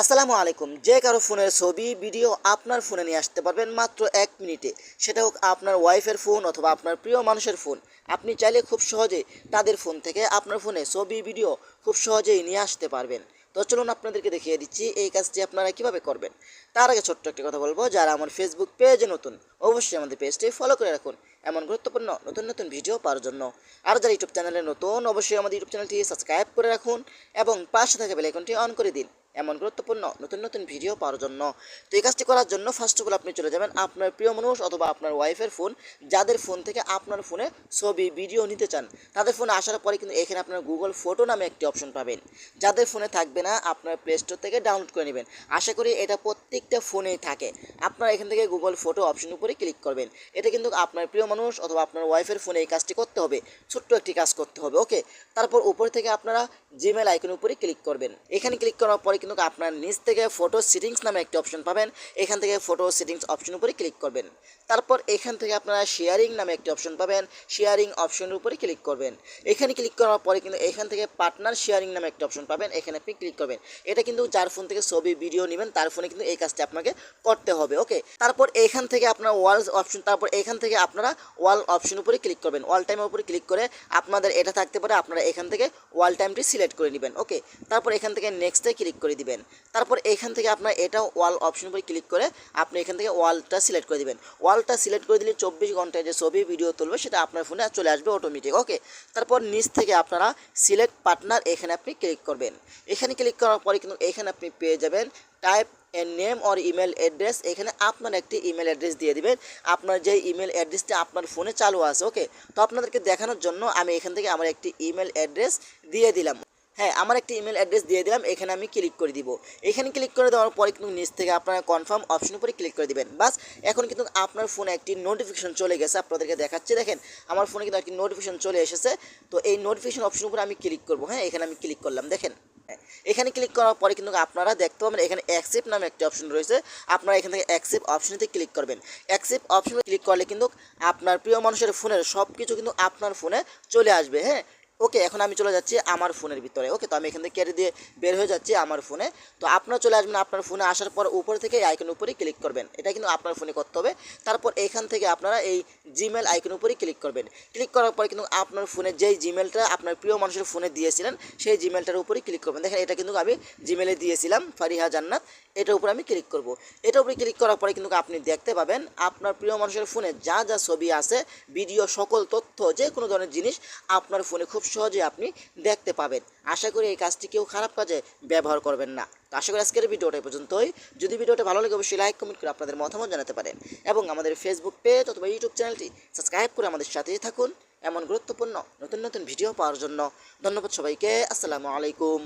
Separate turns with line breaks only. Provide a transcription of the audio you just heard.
আসসালামু আলাইকুম। যে কারও ফোনের ছবি, ভিডিও আপনার ফোনে নিয়ে আসতে পারবেন মাত্র এক মিনিটে। সেটা হোক আপনার ওয়াইফের ফোন অথবা আপনার প্রিয় মানুষের ফোন। আপনি চাইলে খুব সহজে তাদের ফোন থেকে আপনার ফোনে ছবি, ভিডিও খুব সহজেই নিয়ে আসতে পারবেন। তো চলুন আপনাদেরকে দেখিয়ে দিচ্ছি এই কাজটি আপনারা কীভাবে করবেন। তার আগে ছোট্ট একটি কথা বলব, যারা আমার ফেসবুক পেজে নতুন, অবশ্যই আমাদের পেজটি ফলো করে রাখুন এমন গুরুত্বপূর্ণ নতুন নতুন ভিডিও পাওয়ার জন্য। আর যারা ইউটিউব চ্যানেলে নতুন, অবশ্যই আমাদের ইউটিউব চ্যানেলটি সাবস্ক্রাইব করে রাখুন এবং পাশে থাকা বেলাইকনটি অন করে দিন। এমন গুরুত্বপূর্ণ নতুন নতুন ভিডিও পাওয়ার জন্য। তো এই কাজটি করার জন্য ফার্স্ট অফ অল আপনি চলে যাবেন আপনার প্রিয় মানুষ অথবা আপনার ওয়াইফের ফোন যাদের ফোন থেকে আপনার ফোনে ছবি ভিডিও নিতে চান। তাদের ফোনে আসার পরে কিন্তু এখানে আপনার গুগল ফটো নামে একটি অপশন পাবেন। যাদের ফোনে থাকবে না, আপনার প্লে স্টোর থেকে ডাউনলোড করে নেবেন। আশা করি এটা প্রত্যেকটা ফোনেই থাকে। আপনার এখান থেকে গুগল ফটো অপশন উপরে ক্লিক করবেন। এটা কিন্তু আপনার প্রিয় মানুষ অথবা আপনার ওয়াইফের ফোনে এই কাজটি করতে হবে। ছোট্ট একটি কাজ করতে হবে ওকে তারপর উপর থেকে আপনারা জিমেল আইকন উপরে ক্লিক করবেন। এখানে ক্লিক করার পরে কিন্তু আপনার নিচ থেকে ফটো সেটিংস নামে একটি অপশন পাবেন। এখান থেকে ফটো সেটিংস অপশন উপরে ক্লিক করবেন। তারপর এখান থেকে আপনারা শেয়ারিং নামে একটি অপশন পাবেন। শেয়ারিং অপশনের উপরে ক্লিক করবেন। এখানে ক্লিক করার পরে কিন্তু এখান থেকে পার্টনার শেয়ারিং নামে একটা অপশন পাবেন। এখানে আপনি ক্লিক করবেন। এটা কিন্তু যার ফোন থেকে ছবি ভিডিও নেবেন, তার ফোনে কিন্তু এই কাজটি আপনাকে করতে হবে ওকে তারপর এখান থেকে আপনার ওয়াল অপশন তারপর এখান থেকে আপনারা ওয়াল অপশন উপরে ক্লিক করবেন। ওয়াল টাইমের উপরে ক্লিক করে আপনাদের এটা থাকতে পারে, আপনারা এখান থেকে ওয়াল টাইমটি সিলেক্ট করে নেবেন ওকে তারপর এখান থেকে নেক্সটে ক্লিক করে। দিবেন। তারপর এখান থেকে আপনার এটা ওয়াল অপশন উপরে ক্লিক করে আপনি এখান থেকে ওয়ালটা সিলেক্ট করে দিবেন। ওয়ালটা সিলেক্ট করে দিলে চব্বিশ ঘন্টায় যে ছবি, ভিডিও তুলবে সেটা আপনার ফোনে চলে আসবে অটোমেটিক ওকে তারপর নিচ থেকে আপনারা সিলেক্ট পার্টনার এখানে আপনি ক্লিক করবেন। এখানে ক্লিক করার পরে কিন্তু এখানে আপনি পেয়ে যাবেন type name or email address এখানে আপনার একটি ইমেল অ্যাড্রেস দিয়ে দিবেন। আপনার যে ইমেল অ্যাড্রেসটা আপনার ফোনে চালু আছে ওকে তো আপনাদেরকে দেখানোর জন্য আমি এখান থেকে আমার একটি ইমেল অ্যাড্রেস দিয়ে দিলাম। হ্যাঁ আমার একটি ইমেল অ্যাড্রেস দিয়ে দিলাম, এখানে আমি ক্লিক করে দিব। এখানে ক্লিক করে দেওয়ার পরে কিন্তু নিচ থেকে আপনারা কনফার্ম অপশন উপরে ক্লিক করে দিবেন। বাস, এখন কিন্তু আপনার ফোনে একটি নোটিফিকেশন চলে গেছে, আপনাদেরকে দেখাচ্ছি। দেখেন, আমার ফোনে কিন্তু একটি নোটিফিকেশন চলে এসেছে। তো এই নোটিফিকেশন অপশন উপরে আমি ক্লিক করব হ্যাঁ এখানে আমি ক্লিক করলাম। দেখেন, এখানে ক্লিক করার পরে কিন্তু আপনারা দেখতে পাবেন, এখানে অ্যাকসেপ্ট নামে একটি অপশন রয়েছে। আপনারা এখান থেকে অ্যাকসেপ্ট অপশনেতে ক্লিক করবেন। অ্যাকসেপ্ট অপশনে ক্লিক করলে কিন্তু আপনার প্রিয় মানুষের ফোনের সব কিছু কিন্তু আপনার ফোনে চলে আসবে হ্যাঁ। ওকে, এখন আমি চলে যাচ্ছি আমার ফোনের ভিতরে, ওকে? তো আমি এখান থেকে কেটে দিয়ে বের হয়ে যাচ্ছি আমার ফোনে। তো আপনারা চলে আসবেন আপনার ফোনে, আসার পর উপর থেকে আইকন উপরে ক্লিক করবেন। এটা কিন্তু আপনার ফোনে করতে হবে। তারপর এখান থেকে আপনারা এই জিমেল আইকন উপরে ক্লিক করবেন। ক্লিক করার পর কিন্তু আপনার ফোনে যেই জিমেলটা আপনার প্রিয় মানুষের ফোনে দিয়েছিলেন, সেই জিমেলটার উপরে ক্লিক করবেন। দেখেন, এটা কিন্তু আমি জিমেলে দিয়েছিলাম, ফারিহা জান্নাত। এটার উপরে আমি ক্লিক করব। এটার উপরে ক্লিক করার পরে কিন্তু আপনি দেখতে পাবেন, আপনার প্রিয় মানুষের ফোনে যা যা ছবি আছে ভিডিও সকল তথ্য যে কোনো ধরনের জিনিস আপনার ফোনে খুব সহজে আপনি দেখতে পাবেন। আশা করি এই কাজটি কেউ খারাপ কাজে ব্যবহার করবেন না। তো আশা করি আজকের ভিডিওটা পর্যন্তই। যদি ভিডিওটা ভালো লাগে, অবশ্যই লাইক কমেন্ট করে আপনাদের মতামত জানাতে পারেন এবং আমাদের ফেসবুক পেজ অথবা ইউটিউব চ্যানেলটি সাবস্ক্রাইব করে আমাদের সাথেই থাকুন এমন গুরুত্বপূর্ণ নতুন নতুন ভিডিও পাওয়ার জন্য। ধন্যবাদ সবাইকে। আসসালামু আলাইকুম।